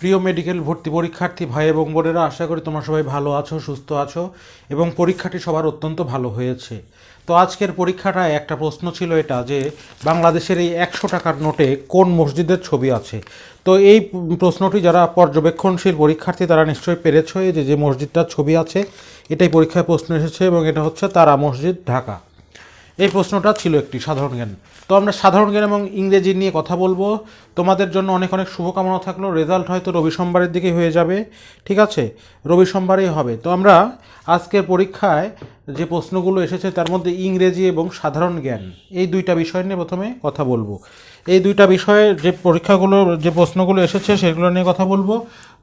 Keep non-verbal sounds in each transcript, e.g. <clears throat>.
প্রিয় মেডিকেল ভর্তি পরীক্ষার্থী ভাই এবং বোনেরা, আশা করি তোমরা সবাই ভালো আছো, সুস্থ আছো এবং পরীক্ষাটি সবার অত্যন্ত ভালো হয়েছে। তো আজকের পরীক্ষাটা একটা প্রশ্ন ছিল এটা যে, বাংলাদেশের এই একশো টাকার নোটে কোন মসজিদের ছবি আছে? তো এই প্রশ্নটি যারা পর্যবেক্ষণশীল পরীক্ষার্থী, তারা নিশ্চয়ই পেরেছ যে যে মসজিদটার ছবি আছে, এটাই পরীক্ষায় প্রশ্ন এসেছে এবং এটা হচ্ছে তারা মসজিদ, ঢাকা। এই প্রশ্নটা ছিল একটি সাধারণ জ্ঞান। তো আমরা সাধারণ জ্ঞান এবং ইংরেজি নিয়ে কথা বলব। তোমাদের জন্য অনেক অনেক শুভকামনা থাকল। রেজাল্ট হয়তো রবি সোমবারের দিকে হয়ে যাবে। ঠিক আছে? রবি সোমবারেই হবে। তো আমরা আজকের পরীক্ষায় যে প্রশ্নগুলো এসেছে তার মধ্যে ইংরেজি এবং সাধারণ জ্ঞান এই দুইটা বিষয় নিয়ে প্রথমে কথা বলব। এই দুইটা বিষয়ে যে পরীক্ষাগুলো যে প্রশ্নগুলো এসেছে সেগুলো নিয়ে কথা বলব।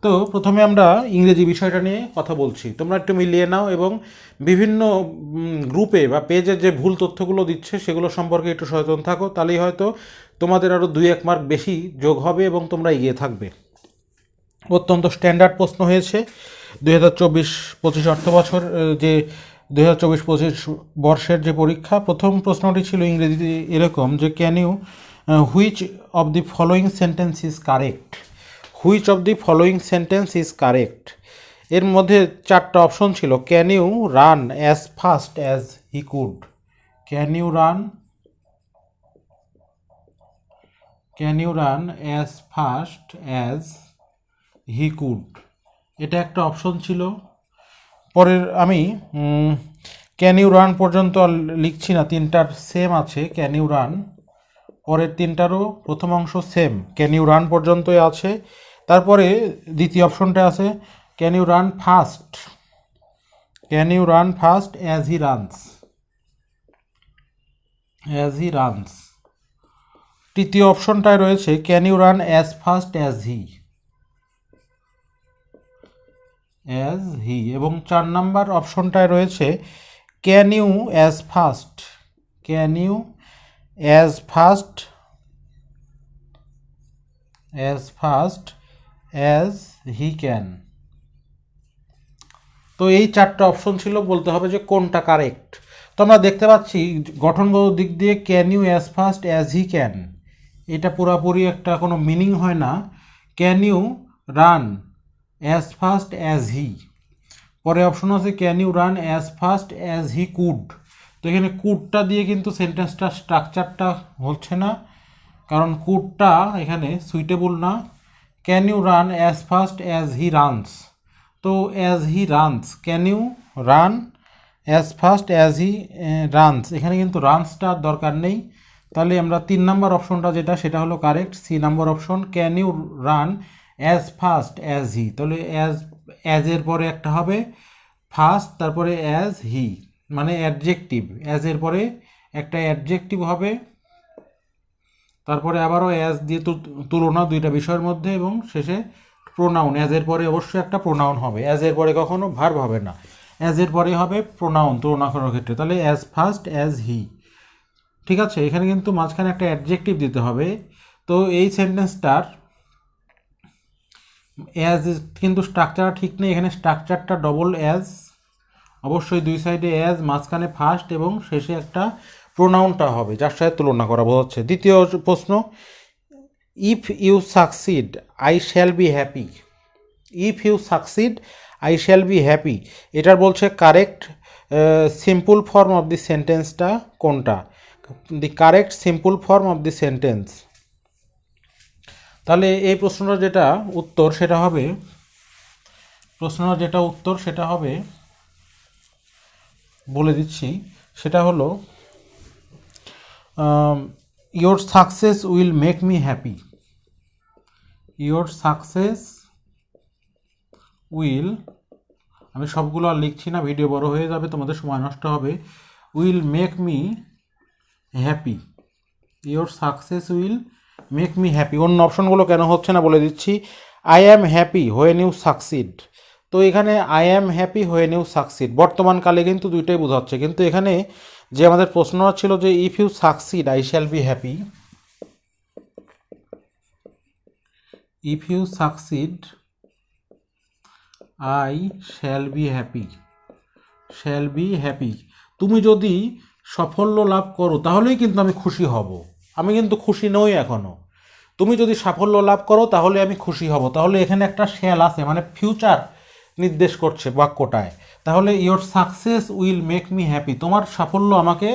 তো প্রথমে আমরা ইংরেজি বিষয়টা নিয়ে কথা বলছি। তোমরা একটু মিলিয়ে নাও এবং বিভিন্ন গ্রুপে বা পেজে যে ভুল তথ্যগুলো দিচ্ছে সেগুলো সম্পর্কে একটু সচেতন থাকো তাহলেই হয়তো তোমাদের আরও দুই এক মার্ক বেশি যোগ হবে এবং তোমরা এগিয়ে থাকবে। অত্যন্ত স্ট্যান্ডার্ড প্রশ্ন হয়েছে। দুই হাজার চব্বিশ পঁচিশ অর্থ বছর যে দুই হাজার চব্বিশ পঁচিশ বর্ষের যে পরীক্ষা, প্রথম প্রশ্নটি ছিল ইংরেজিতে এরকম যে can you which of the following sentence is correct which of the following sentence is correct এর মধ্যে চারটা অপশন ছিল can you run as fast as he could can you run can you run as fast as he could এটা একটা option ছিল। পরের আমি can you run পর্যন্ত লিখছি না, তিনটার সেম আছে ক্যান ইউ রান পরের তিনটারও প্রথম অংশ সেম ক্যান ইউ রান পর্যন্তই আছে। তারপরে দ্বিতীয় অপশনটা আছে can you run fast can you run fast as he runs as he runs তৃতীয় অপশনটায় রয়েছে can you run as fast as he as he এবং চার নাম্বার অপশনটায় রয়েছে can you as fast can you as fast as fast as he can তো এই চারটা অপশন ছিল, বলতে হবে যে কোনটা কারেক্ট তো আমরা দেখতে পাচ্ছি, গঠনগত দিক দিয়ে can you as fast as he can এটা পুরোপুরি একটা কোনো মিনিং হয় না। Can you run as fast as he পরে অপশন আছে can you run as fast as he could তো এখানে কুডটা দিয়ে কিন্তু সেন্টেন্সটা স্ট্রাকচারটা হচ্ছে না। কারণ কুডটা এখানে সুইটেবল না। Can you run as fast as he runs তো as he runs can you run as fast as he runs এখানে কিন্তু রানসটার দরকার নেই। তাহলে আমরা তিন নম্বর অপশনটা যেটা, সেটা হলো correct C number option can you run as fast as he তাহলে অ্যাজ অ্যাজের পরে একটা হবে ফাস্ট তারপরে অ্যাজ হি মানে অ্যাডজেক্টিভ অ্যাজ এর পরে একটা অ্যাডজেক্টিভ হবে, তারপরে আবারও অ্যাজ দিয়ে তুলনা দুইটা বিষয়ের মধ্যে এবং শেষে প্রোনাউন অ্যাজের পরে অবশ্যই একটা প্রোনাউন হবে অ্যাজের পরে কখনো ভার্ব হবে না অ্যাজের পরে হবে প্রোনাউন তুলনা করার ক্ষেত্রে, তাহলে অ্যাজ ফার্স্ট অ্যাজ হি ঠিক আছে? এখানে কিন্তু মাঝখানে একটা অ্যাডজেক্টিভ দিতে হবে, তো এই সেন্টেন্সটার অ্যাজ কিন্তু স্ট্রাকচার ঠিক নেই, এখানে স্ট্রাকচারটা ডবল অ্যাজ অবশ্যই দুই সাইডে অ্যাজ মাঝখানে ফার্স্ট এবং শেষে একটা প্রোনাউনটা হবে, যার সাথে তুলনা করা বোঝাচ্ছে দ্বিতীয় প্রশ্ন if you succeed I shall be happy if you succeed I shall be happy এটার বলছে correct simple form of the সেন্টেন্সটা কোনটা? The correct simple form of the sentence তাহলে এই প্রশ্নটার যেটা উত্তর সেটা হবে, প্রশ্নটার যেটা উত্তর সেটা হবে, বলে দিচ্ছি, সেটা হলো your success will make me happy your success will আমি সবগুলো আর লিখছি না, ভিডিও বড় হয়ে যাবে, তোমাদের সময় নষ্ট হবে। Will make me happy your success will make me happy অন্য অপশনগুলো কেন হচ্ছে না বলে দিচ্ছি। I am happy when you succeed তো এখানে I am happy when you succeed বর্তমান কালে কিন্তু দুইটাই বোঝাচ্ছে। কিন্তু এখানে যে আমাদের প্রশ্ন ছিল যে if you succeed I shall be happy if you succeed I shall be happy shall be happy তুমি যদি সাফল্য লাভ করো, তাহলেই কিন্তু আমি খুশি হব। আমি কিন্তু খুশি নই এখনও তুমি যদি সাফল্য লাভ করো, তাহলে আমি খুশি হব। তাহলে এখানে একটা শেল আছে মানে ফিউচার নির্দেশ করছে বাক্যটায়। তাহলে your success will make me happy তোমার সাফল্য আমাকে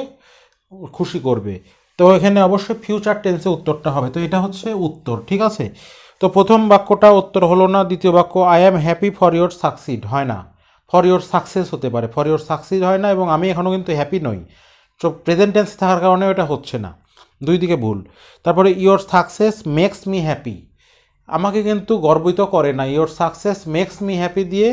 খুশি করবে। তো এখানে অবশ্যই ফিউচার টেন্সে উত্তরটা হবে। তো এটা হচ্ছে উত্তর, ঠিক আছে? তো প্রথম বাক্যটা উত্তর হলো না, দ্বিতীয় বাক্য I am happy for your succeed হয় না। ফর ইয়োর সাকসেস হতে পারে। ফর ইয়োর সাকসিড হয় না, এবং আমি এখনও কিন্তু হ্যাপি নই। তো প্রেজেন্ট টেন্স থাকার কারণে এটা হচ্ছে না। দুই দিকে ভুল। তারপরে your success makes me happy আমাকে কিন্তু গর্বিত করে না। Your success makes me happy দিয়ে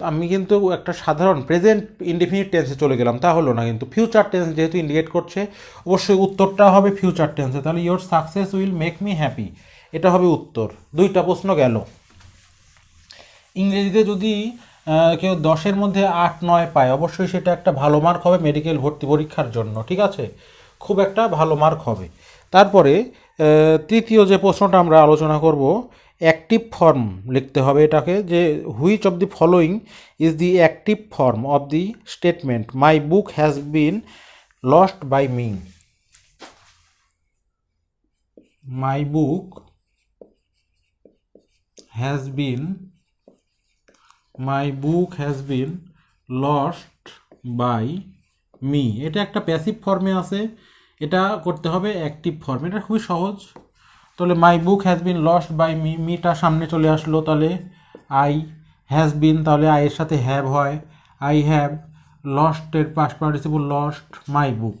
আমি কিন্তু একটা সাধারণ প্রেজেন্ট ইনডিফিনিট টেন্সে চলে গেলাম। তা হলো না কিন্তু ফিউচার টেন্স যেহেতু ইন্ডিকেট করছে, অবশ্যই উত্তরটা হবে ফিউচার টেন্সে তাহলে your success will make me happy এটা হবে উত্তর। দুইটা প্রশ্ন গেল। ইংরেজিতে যদি কেউ দশের মধ্যে আট, নয় পায়, অবশ্যই সেটা একটা ভালো মার্ক হবে মেডিকেল ভর্তি পরীক্ষার জন্য। ঠিক আছে? খুব একটা ভালো মার্ক হবে। তারপরে তৃতীয় যে প্রশ্নটা আমরা আলোচনা করব অ্যাক্টিভ ফর্ম লিখতে হবে এটাকে, যে which of the following is the active form of the statement my book has been lost by me my book has been my book has been lost by me এটা একটা passive ফর্মে আছে। এটা করতে হবে অ্যাক্টিভ ফর্ম এটা খুবই সহজ। তাহলে my book has been lost by me মিটা সামনে চলে আসলো, তাহলে আই হ্যাজ বিন তাহলে আই এর সাথে হ্যাভ হয়। I have লস্টের past participle lost my book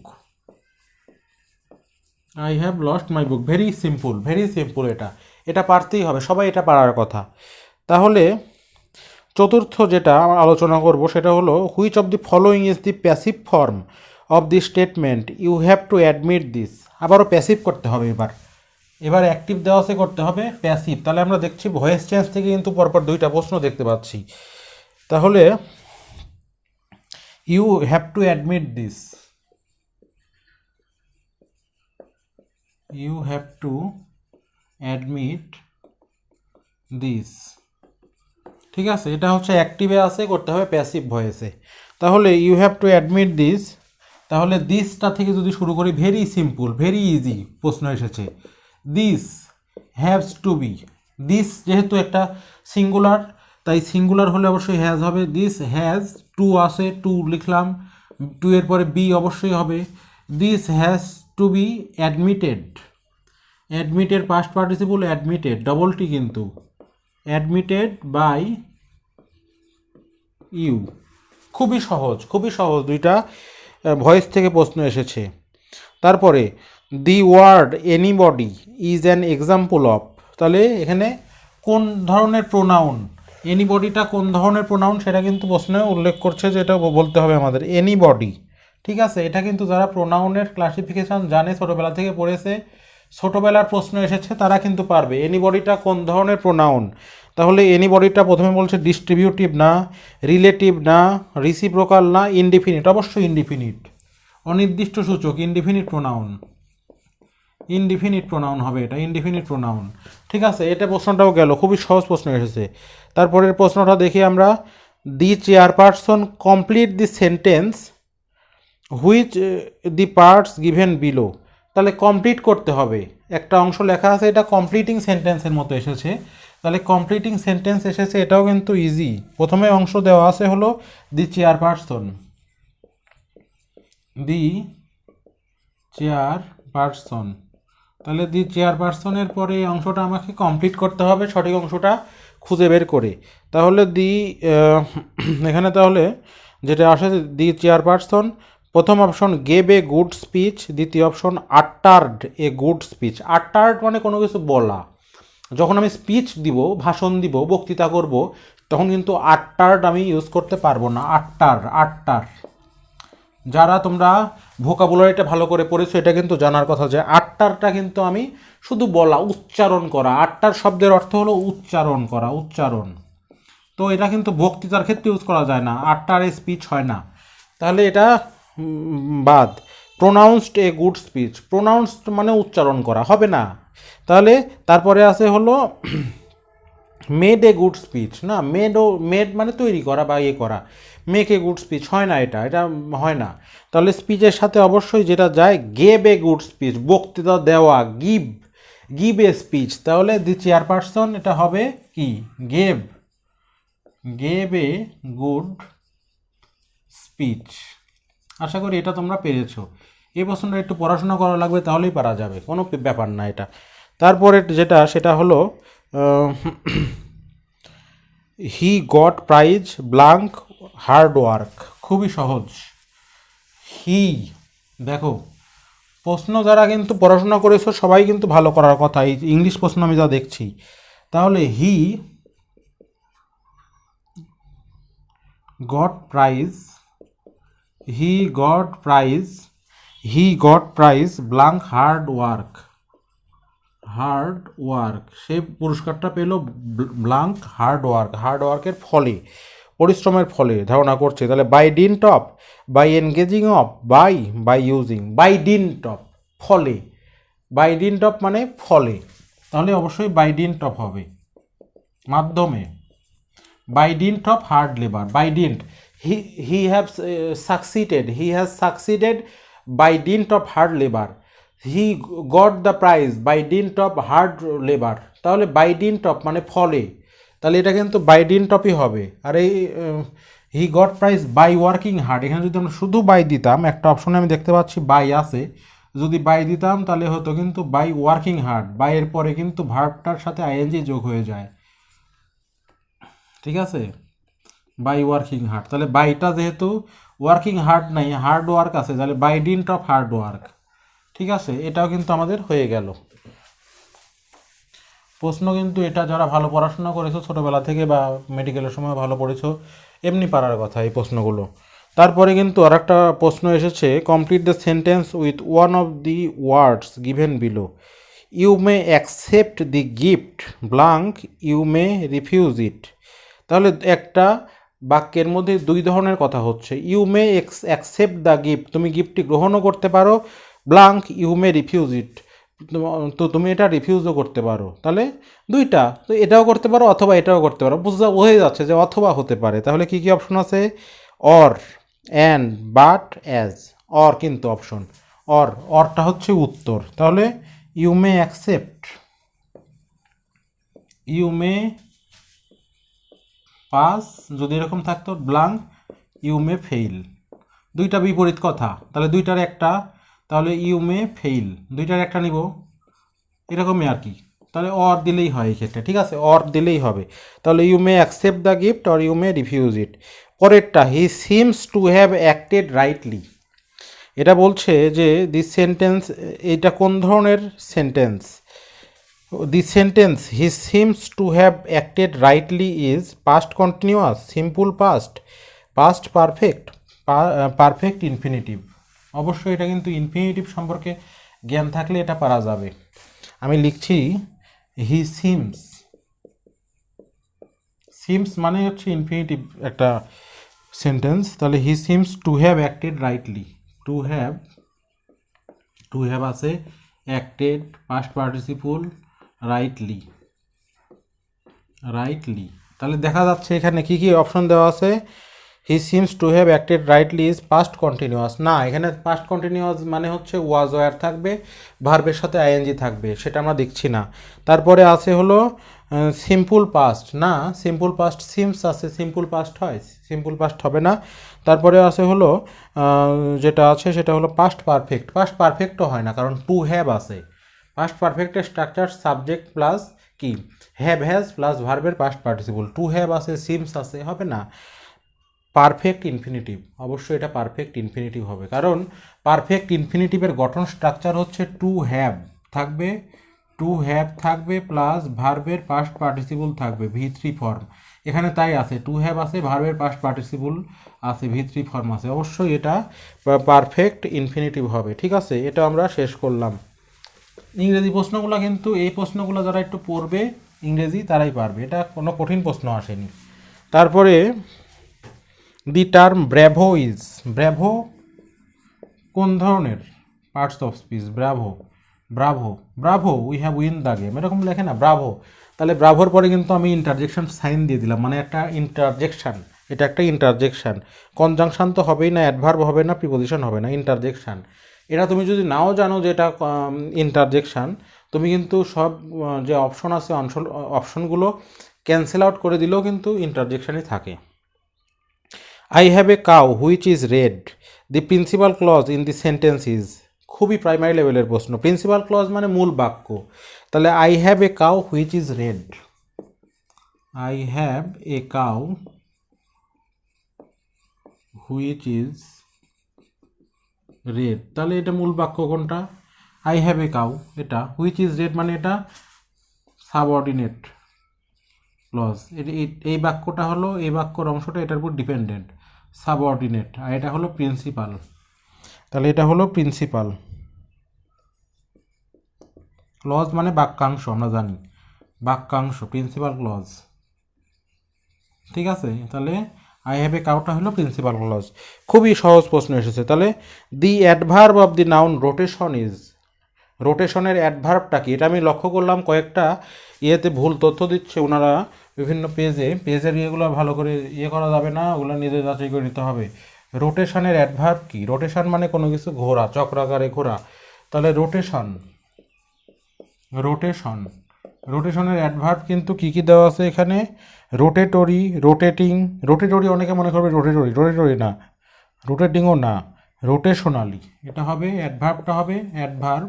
I have lost my book very simple very simple এটা। এটা পারতেই হবে, সবাই এটা পারার কথা। তাহলে চতুর্থ যেটা আমরা আলোচনা করব, সেটা হলো which of the following is the passive form of the statement you have to admit this আবারও প্যাসিভ করতে হবে এবার। এবার অ্যাক্টিভ দেওয়া আছে, করতে হবে প্যাসিভ তাহলে আমরা দেখছি ভয়েস চেঞ্জ থেকে কিন্তু পরপর দুইটা প্রশ্ন দেখতে পাচ্ছি। তাহলে you have to admit this you have to admit this ঠিক আছে, এটা হচ্ছে অ্যাক্টিভে আছে, করতে হবে প্যাসিভ ভয়েসে তাহলে you have to admit this তাহলে দিসটা থেকে যদি শুরু করি ভেরি সিম্পল ভেরি ইজি প্রশ্ন এসেছে। This haves to be this যেহেতু একটা সিঙ্গুলার তাই সিঙ্গুলার হলে অবশ্যই হ্যাজ হবে। দিস হ্যাজ টু আসে টু লিখলাম টু এর পরে বি অবশ্যই হবে। This has to be admitted admitted past participle admitted ডবলটি কিন্তু। অ্যাডমিটেড বাই ইউ খুবই সহজ খুবই সহজ দুইটা। ভয়েস থেকে প্রশ্ন এসেছে। তারপরে the word anybody is an example of তাহলে এখানে কোন ধরনের প্রোনাউন এনিবডিটা কোন ধরনের প্রোনাউন সেটা কিন্তু প্রশ্নে উল্লেখ করছে যে এটা বলতে হবে আমাদের। এনিবডি ঠিক আছে? এটা কিন্তু যারা প্রোনাউনের ক্লাসিফিকেশন জানে, ছোটোবেলা থেকে পড়েছে, ছোটোবেলার প্রশ্ন এসেছে, তারা কিন্তু পারবে। এনিবডিটা কোন ধরনের প্রোনাউন তাহলে এনিবডিটা প্রথমে বলছে ডিস্ট্রিবিউটিভ না রিলেটিভ না রিসিপ্রোকাল না ইনডিফিনিট অবশ্যই ইনডিফিনিট অনির্দিষ্ট সূচক ইনডিফিনিট প্রোনাউন ইনডিফিনিট প্রোনাউন হবে এটা ইনডিফিনিট প্রোনাউন ঠিক আছে, এটা প্রশ্নটাও গেল, খুবই সহজ প্রশ্ন এসেছে। তারপরের প্রশ্নটা দেখি আমরা। The chairperson complete the sentence which the parts given below তাহলে কমপ্লিট করতে হবে। একটা অংশ লেখা আছে, এটা কমপ্লিটিং সেন্টেন্সের মতো এসেছে। তাহলে কমপ্লিটিং সেন্টেন্স এসেছে, এটাও কিন্তু ইজি প্রথমে অংশ দেওয়া আছে হলো the chairperson the chairperson তাহলে দি চেয়ার পারসনের পরে এই অংশটা আমাকে কমপ্লিট করতে হবে, সঠিক অংশটা খুঁজে বের করে। তাহলে দি <clears throat> এখানে তাহলে যেটা আসে দি চেয়ার পারসন প্রথম option gave a good speech দ্বিতীয় option uttered a good speech uttered মানে কোনো কিছু বলা। যখন আমি স্পিচ দিব, ভাষণ দিব, বক্তৃতা করব, তখন কিন্তু আটটার্ড আমি ইউজ করতে পারব না। আটটার আটটার। যারা তোমরা ভোকাবুলারিটা ভালো করে পড়েছো, এটা কিন্তু জানার কথা যে আটটারটা কিন্তু আমি শুধু বলা, উচ্চারণ করা। আটটার শব্দের অর্থ হলো উচ্চারণ করা, উচ্চারণ। তো এটা কিন্তু বক্তৃতার ক্ষেত্রে ইউজ করা যায় না। আটটার স্পিচ হয় না। তাহলে এটা বাদ। Pronounced a good speech pronounced মানে উচ্চারণ করা। হবে না। তাহলে তারপরে আছে হলো মেড এ গুড স্পিচ না? মেড ও মেড মানে তৈরি করা বা ইয়ে করা। মেক এ গুড স্পিচ হয় না এটা এটা হয় না। তাহলে স্পিচের সাথে অবশ্যই যেটা যায় গেভ এ গুড স্পিচ বক্তৃতা দেওয়া গিভ গিভ এ স্পিচ তাহলে দি চেয়ারপারসন এটা হবে কি? Gave gave a good speech আশা করি এটা তোমরা পেরেছ। এই প্রশ্নটা একটু পড়াশোনা করা লাগবে তাহলেই পারা যাবে, কোনো ব্যাপার না এটা। তারপরে যেটা, সেটা হলো he got prize blank hard work খুবই সহজ। হি দেখো, প্রশ্ন যারা কিন্তু পড়াশোনা করেছ, সবাই কিন্তু ভালো করার কথা। এই ইংলিশ প্রশ্ন আমি যা দেখছি। তাহলে he got prize he got prize he got prize blank hard work hard work. সে পুরস্কারটা পেল ব্লাঙ্ক হার্ড ওয়ার্ক। হার্ড ওয়ার্কের ফলে, পরিশ্রমের ফলে ধারণা করছে। তাহলে by dint of, by engaging of, by by using, by dint of, ফলে। বাই ডিন টপ মানে ফলে। তাহলে অবশ্যই বাই ডিন টপ হবে। মাধ্যমে। By dint of hard labour, by dint he he have succeeded, he he succeeded by by dint hard hard labor he the prize by dint of hard labor. তাহলে by dint of মানে ফলে। তাহলে এটা কিন্তু by dean টপই হবে। আর এই he got prize by working hard এখানে যদি আমরা শুধু বাই দিতাম, একটা অপশনে আমি দেখতে পাচ্ছি বাই আছে। যদি বাই দিতাম, তাহলে হতো কিন্তু বাই ওয়ার্কিং হার্ড বাইয়ের পরে কিন্তু ভার্বটার সাথে আইএনজি যোগ হয়ে যায়। ঠিক আছে? বাই ওয়ার্কিং হার্ড তাহলে বাইটা যেহেতু ওয়ার্কিং হার্ড নাই হার্ড ওয়ার্ক আছে, তাহলে by dint of hard work ঠিক আছে? এটাও কিন্তু আমাদের হয়ে গেল। প্রশ্ন কিন্তু এটা, যারা ভালো পড়াশোনা করেছ ছোটোবেলা থেকে বা মেডিকেলের সময় ভালো পড়েছো, এমনি পারার কথা এই প্রশ্নগুলো। তারপরে কিন্তু আর একটা প্রশ্ন এসেছে complete the sentence with one of the words given below you may accept the gift blank you may refuse it তাহলে একটা বাক্যের মধ্যে দুই ধরনের কথা হচ্ছে। You may accept the gift তুমি গিফটটি গ্রহণও করতে পারো blank you may refuse it তো তুমি এটা রিফিউজও করতে পারো। তাহলে দুইটা, তো এটাও করতে পারো অথবা এটাও করতে পারো। বুঝতে হয়ে যাচ্ছে যে অথবা হতে পারে। তাহলে কি কি অপশন আছে? Or and but as or কিন্তু অপশন অর অরটা হচ্ছে উত্তর। তাহলে you may accept you may pass যদি এরকম থাকতো ব্লাঙ্ক ইউ মে ফেইল দুইটা বিপরীত কথা। তাহলে দুইটার একটা তাহলে ইউ মে ফেইল। দুইটার একটা নিব। এরকমই আর কি। তাহলে অর দিলেই হয় এই ক্ষেত্রে, ঠিক আছে? অর দিলেই হবে। তাহলে you may accept the gift or you may refuse it. পরেরটা, he seems to have acted rightly. এটা বলছে যে, দিস সেন্টেন্স এটা কোন ধরনের sentence? The sentence, he seems to have acted rightly is past continuous, simple past past perfect perfect infinitive. অবশ্যই এটা কিন্তু ইনফিনিটিভ সম্পর্কে জ্ঞান থাকলে এটা পারা যাবে। আমি লিখছি হি সিমস সিমস মানে হচ্ছে ইনফিনিটিভ একটা সেন্টেন্স তাহলে he seems to have acted rightly to have to have আছে acted past participle rightly rightly তাহলে দেখা যাচ্ছে এখানে কি কি অপশন দেওয়া আছে? He seems to have acted rightly is past continuous না, এখানে পাস্ট কন্টিনিউয়াস মানে হচ্ছে ওয়াজ ওয়ার থাকবে ভার্বের সাথে আইএনজি থাকবে, সেটা আমরা দেখছি না। তারপরে আছে হলো সিম্পল পাস্ট না সিম্পল পাস্ট সিমস আছে সিম্পল পাস্ট হয় সিম্পল পাস্ট হবে না। তারপরে আছে হলো যেটা আছে সেটা হলো পাস্ট পারফেক্ট পাস্ট পারফেক্টও হয় না, কারণ টু হ্যাভ আছে। পাস্ট পারফেক্টের স্ট্রাকচার সাবজেক্ট প্লাস কি? হ্যাভ হ্যাজ প্লাস ভার্বের পাস্ট পার্টিসিপল টু হ্যাভ আছে সিমস আছে, হবে না। পারফেক্ট ইনফিনিটিভ অবশ্যই এটা পারফেক্ট ইনফিনিটিভ হবে। কারণ পারফেক্ট ইনফিনিটিভের গঠন স্ট্রাকচার হচ্ছে টু হ্যাভ থাকবে। টু হ্যাভ থাকবে প্লাস ভার্বের পাস্ট পার্টিসিপল থাকবে ভি থ্রি ফর্ম এখানে তাই আছে টু হ্যাভ আছে ভার্বের পাস্ট পার্টিসিপল আছে ভি থ্রি ফর্ম আছে। অবশ্যই এটা পারফেক্ট ইনফিনিটিভ হবে। ঠিক আছে, এটা আমরা শেষ করলাম। ইংরেজি প্রশ্নগুলো কিন্তু, এই প্রশ্নগুলো যারা একটু পড়বে, ইংরেজি তারাই পারবে। এটা কোনো কঠিন প্রশ্ন আসেনি। তারপরে the term bravo is. Bravo কোন ধরনের? Parts of speech, bravo bravo bravo we have win the game এরকম লেখে না ব্রাভো তাহলে ব্রাভোর পরে কিন্তু আমি ইন্টারজেকশন সাইন দিয়ে দিলাম মানে একটা ইন্টারজেকশান এটা একটা ইন্টারজেকশান কনজাংশন তো হবেই না অ্যাডভার্ব হবে না প্রিপোজিশন হবে না ইন্টারজেকশান এটা তুমি যদি নাও জানো যে এটা ইন্টারজেকশান তুমি কিন্তু সব যে অপশন আছে অপশনগুলো ক্যান্সেল আউট করে দিলেও কিন্তু ইন্টারজেকশানই থাকে। I have a cow which is red the principal clause in the sentence is খুবই প্রাইমারি লেভেলের প্রশ্ন। প্রিন্সিপাল ক্লজ মানে মূল বাক্য। তাহলে I have a cow which is red I have a cow which is red তাহলে এটা মূল বাক্য কোনটা? আই হ্যাভ এ কাউ এটা। হুইচ ইজ রেড মানে এটা? সাবঅর্ডিনেট ক্লজ এই বাক্যটা হলো, এই বাক্যর অংশটা এটার উপর ডিপেন্ডেন্ট সাবঅর্ডিনেট, আর এটা হলো প্রিন্সিপাল। তাহলে এটা হলো প্রিন্সিপাল। ক্লজ মানে বাক্যাংশ, আমরা জানি। বাক্যাংশ, প্রিন্সিপাল ক্লজ। ঠিক আছে? তাহলে আই হ্যাভ এ কাউটা হলো প্রিন্সিপাল ক্লজ। খুবই সহজ প্রশ্ন এসেছে। তাহলে the adverb of the noun rotation is রোটেশনের অ্যাডভার্বটা কি? এটা আমি লক্ষ্য করলাম কয়েকটা ইয়েতে ভুল তথ্য দিচ্ছে। ওনারা বিভিন্ন পেজে পেজের ইয়েগুলো ভালো করে ইয়ে করা যাবে না, ওগুলো নিজে যাচাই করে নিতে হবে। রোটেশনের অ্যাডভার্ব কি? রোটেশন মানে কোনো কিছু ঘোরা, চক্রাকারে ঘোরা। তাহলে রোটেশন রোটেশন রোটেশনের অ্যাডভার্ব কিন্তু কি কি দেওয়া আছে এখানে? রোটেটরি, রোটেটিং, রোটেটরি অনেকে মনে করবে রোটেটরি রোটেটরি না। রোটেটিংও না রোটেশনালি এটা হবে অ্যাডভার্বটা হবে অ্যাডভার্ব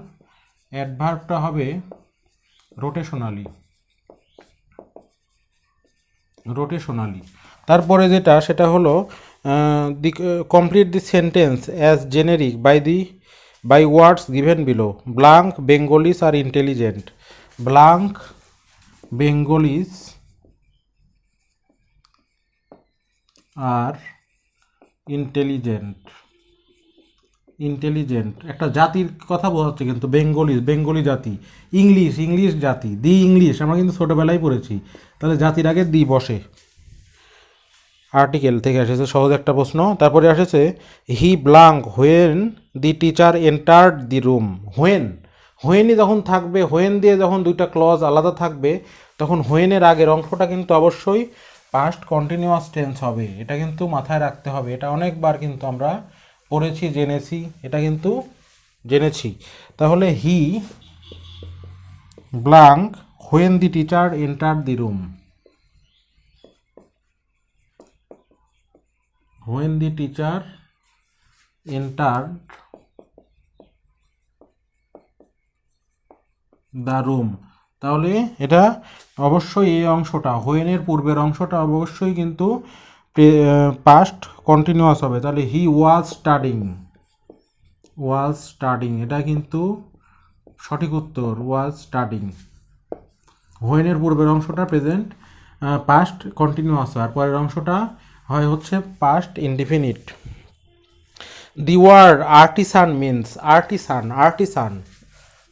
অ্যাডভার্বটা হবে রোটেশনালি রোটেশনালি তারপরে যেটা, সেটা হলো the complete the sentence as generic by the by words given below blank Bengalis are intelligent blank Bengalis are intelligent intelligent একটা জাতির কথা বোঝাচ্ছে কিন্তু বেঙ্গলি বেঙ্গলি জাতি ইংলিশ ইংলিশ জাতি, দি ইংলিশ আমরা কিন্তু ছোটোবেলায় পড়েছি, তাহলে জাতির আগে দি বসে। আর্টিকেল থেকে এসেছে, সহজ একটা প্রশ্ন, তারপরে এসেছে he blank when the teacher entered the room when হোয়েনই যখন থাকবে হোয়েন দিয়ে যখন দুইটা ক্লজ আলাদা থাকবে, তখন হোয়েনের আগের অংশটা কিন্তু অবশ্যই পাস্ট কন্টিনিউয়াস টেন্স হবে, এটা কিন্তু মাথায় রাখতে হবে, এটা অনেকবার কিন্তু আমরা পড়েছি, জেনেছি, এটা কিন্তু জেনেছি। তাহলে he blank when the teacher enter the room. When the teacher entered the room. তাহলে এটা অবশ্যই এই অংশটা, হোয়েনের পূর্বের অংশটা অবশ্যই কিন্তু পাস্ট কন্টিনিউয়াস হবে, তাহলে হি ওয়াজ স্টাডিং ওয়াজ স্টাডিং এটা কিন্তু সঠিক উত্তর ওয়াজ স্টাডিং হোয়েনের পূর্বের অংশটা প্রেজেন্ট পাস্ট কন্টিনিউয়াস আর পরের অংশটা হয় হচ্ছে past indefinite the word artisan means artisan artisan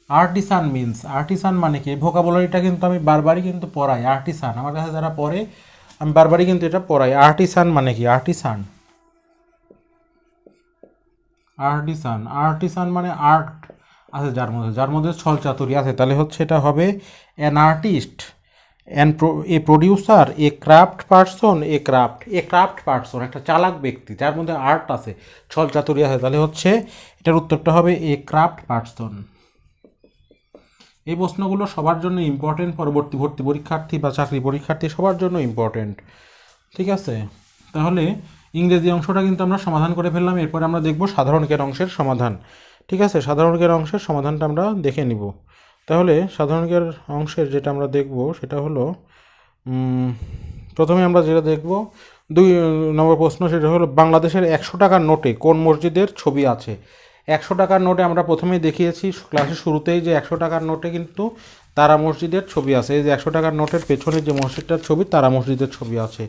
artisan means artisan মানে কি? ভোকাবুলারিটা কিন্তু আমি বারবারই কিন্তু পড়াই আর্টিসান আমার কাছে যারা পড়ে, আমি বারবারই কিন্তু এটা পড়াই আর্টিসান মানে কি? Artisan artisan. আর্টিসান মানে আর্ট আছে যার মধ্যে যার মধ্যে ছল চাতুরি আছে। তাহলে হচ্ছে এটা হবে an artist an a producer a craft person a craft a craft person একটা চালাক ব্যক্তি, যার মধ্যে আর্ট আছে, ছল চাতুরি আছে। তাহলে হচ্ছে এটার উত্তরটা হবে এ ক্রাফট পার্সন এই প্রশ্নগুলো সবার জন্য ইম্পর্টেন্ট পরবর্তী ভর্তি পরীক্ষার্থী বা চাকরি পরীক্ষার্থী সবার জন্য ইম্পর্টেন্ট ঠিক আছে? তাহলে ইংরেজি অংশটা কিন্তু আমরা সমাধান করে ফেললাম, এরপরে আমরা দেখব সাধারণ জ্ঞান অংশের সমাধান। ঠিক আছে? সাধারণ জ্ঞান অংশের সমাধানটা আমরা দেখে নিব। তাহলে সাধারণ জ্ঞান অংশের যেটা আমরা দেখব, সেটা হলো প্রথমে আমরা যেটা দেখব, দুই, নম্বর প্রশ্ন সেটা হলো, বাংলাদেশের একশো টাকার নোটে কোন মসজিদের ছবি আছে? একশো টাকার নোটে আমরা প্রথমেই দেখিয়েছি ক্লাসের শুরুতেই যে একশো টাকার নোটে কিন্তু তারা মসজিদের ছবি আছে। এই যে একশো টাকার নোটের পেছনে যে মসজিদটার ছবি, তারা মসজিদের ছবি আছে।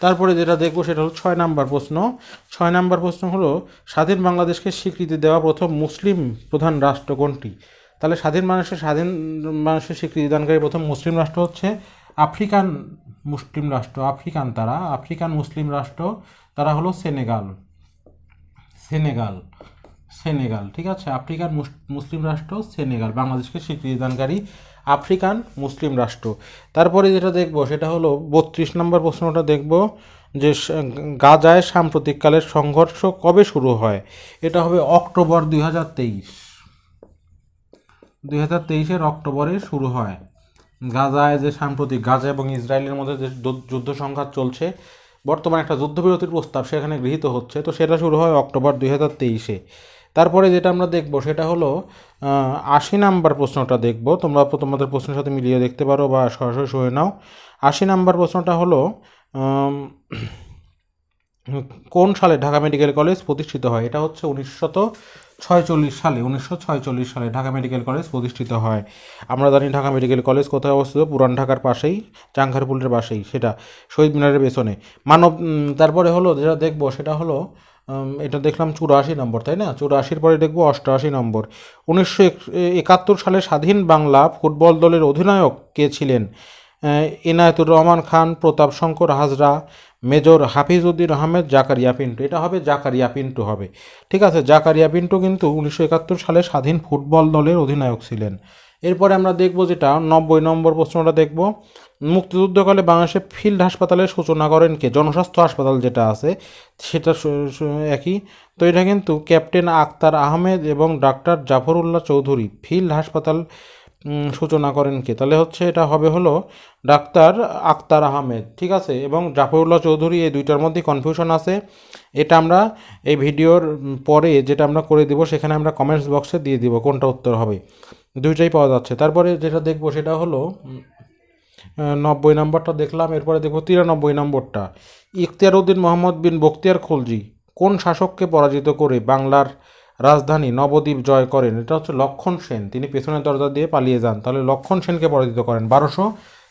তারপরে যেটা দেখব সেটা হলো ছয় নাম্বার প্রশ্ন। ছয় নাম্বার প্রশ্ন হলো, স্বাধীন বাংলাদেশকে স্বীকৃতি দেওয়া প্রথম মুসলিম প্রধান রাষ্ট্র কোনটি? তাহলে স্বাধীন মানুষের স্বাধীন মানুষের স্বীকৃতি দানকারী প্রথম মুসলিম রাষ্ট্র হচ্ছে আফ্রিকান মুসলিম রাষ্ট্র, আফ্রিকান তারা, আফ্রিকান মুসলিম রাষ্ট্র, তারা হলো সেনেগাল সেনেগাল সেনেগাল, ঠিক আছে? আফ্রিকান মুস- মুসলিম রাষ্ট্র, সেনেগাল, বাংলাদেশকে স্বীকৃতি দানকারী আফ্রিকান মুসলিম রাষ্ট্র। তারপরে যেটা দেখব, সেটা হলো বত্রিশ নম্বর প্রশ্নটা দেখব, যে গাজায় সাম্প্রতিককালের সংঘর্ষ কবে শুরু হয়? এটা হবে অক্টোবর দুই হাজার তেইশ। দুই হাজার তেইশের অক্টোবরে শুরু হয়। গাজায় যে সাম্প্রতিক, গাজা এবং ইসরায়েলের মধ্যে যে যুদ্ধ সংঘাত চলছে, বর্তমানে একটা যুদ্ধবিরতির প্রস্তাব সেখানে গৃহীত হচ্ছে। তো সেটা শুরু হয় অক্টোবর দুই হাজার তেইশে। তারপরে যেটা আমরা দেখব, সেটা হলো আশি নাম্বার প্রশ্নটা দেখব। তোমরা তোমাদের প্রশ্নের সাথে মিলিয়ে দেখতে পারো বা সরাসরি শুয়ে নাও। আশি নাম্বার প্রশ্নটা হলো কোন সালে ঢাকা মেডিকেল কলেজ প্রতিষ্ঠিত হয়? এটা হচ্ছে উনিশশত ছয়চল্লিশ সালে, উনিশশো ছয়চল্লিশ সালে ঢাকা মেডিকেল কলেজ প্রতিষ্ঠিত হয়। আমরা জানি ঢাকা মেডিকেল কলেজ কোথায় অবস্থিত? পুরান ঢাকার পাশেই, চাংখারপুলের পাশেই, সেটা শহীদ মিনারের পেছনে। মানব তারপরে হলো, যেটা দেখব, সেটা হলো এটা দেখলাম চুরাশি নম্বর, তাই না? চুরাশির পরে দেখব অষ্টআশি নম্বর। উনিশশো একাত্তর সালে স্বাধীন বাংলা ফুটবল দলের অধিনায়ক কে ছিলেন? এনায়েতুর রহমান খান, প্রতাপ শঙ্কর হাজরা, মেজর হাফিজউদ্দিন আহমেদ, জাকারিয়া পিন্টু। এটা হবে জাকারিয়া পিন্টু হবে। ঠিক আছে, জাকারিয়া পিন্টু কিন্তু উনিশশো একাত্তর সালে স্বাধীন ফুটবল দলের অধিনায়ক ছিলেন। এরপরে আমরা দেখব যেটা, নব্বই নম্বর প্রশ্নটা দেখব। মুক্তিযুদ্ধকালে বাংলাদেশে ফিল্ড হাসপাতালের সূচনা করেন কে? জনস্বাস্থ্য হাসপাতাল যেটা আছে, সেটা একই। তো এটা কিন্তু ক্যাপ্টেন আক্তার আহমেদ এবং ডাক্তার জাফরুল্লাহ চৌধুরী ফিল্ড হাসপাতাল সূচনা করেন কে? তাহলে হচ্ছে এটা হবে হলো ডাক্তার আক্তার আহমেদ, ঠিক আছে? এবং জাফরুল্লাহ চৌধুরী এই দুইটার মধ্যে কনফিউশন আছে। এটা আমরা এই ভিডিওর পরে যেটা আমরা করে দিব, সেখানে আমরা কমেন্টস বক্সে দিয়ে দিব কোনটা উত্তর হবে। দুইটাই পাওয়া যাচ্ছে। তারপরে যেটা দেখব সেটা হলো নব্বই নম্বরটা দেখলাম, এরপরে দেখব তিরানব্বই নম্বরটা। ইখতিয়ার উদ্দিন মোহাম্মদ বিন বখতিয়ার খলজি, কোন শাসককে পরাজিত করে বাংলার রাজধানী নবদ্বীপ জয় করেন? এটা হচ্ছে লক্ষণ সেন, তিনি পেছনের দরজা দিয়ে পালিয়ে যান। তাহলে লক্ষণ সেনকে পরাজিত করেন। বারোশো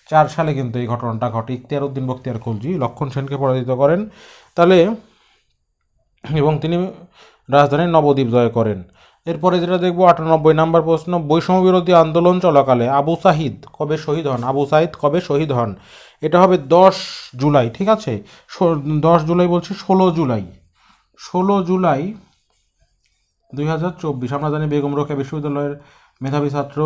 চার সালে কিন্তু এই ঘটনাটা ঘটে ইখতিয়ার উদ্দিন বখতিয়ার খলজি লক্ষণ সেনকে পরাজিত করেন। তাহলে, এবং তিনি রাজধানী নবদ্বীপ জয় করেন। এরপরে যেটা দেখব, আটানব্বই নাম্বার প্রশ্ন বৈষম্য বিরোধী আন্দোলন চলাকালে আবু সাহিদ কবে শহীদ হন? আবু সাহিদ কবে শহীদ হন? এটা হবে দশ জুলাই, ঠিক আছে? দশ জুলাই বলছি, ষোলো জুলাই। ষোলো জুলাই দুই হাজার চব্বিশ, আমরা জানি বেগম রোকেয়া বিশ্ববিদ্যালয়ের মেধাবী ছাত্র,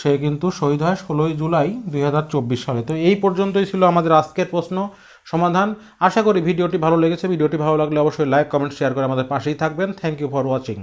সে কিন্তু শহীদ হয় ষোলোই জুলাই দুই হাজার চব্বিশ সালে। তো এই পর্যন্তই ছিল আমাদের আজকের প্রশ্ন সমাধান। আশা করি ভিডিওটি ভালো লেগেছে। ভিডিওটি ভালো লাগলে অবশ্যই লাইক, কমেন্ট, শেয়ার করে আমাদের পাশেই থাকবেন। Thank you for watching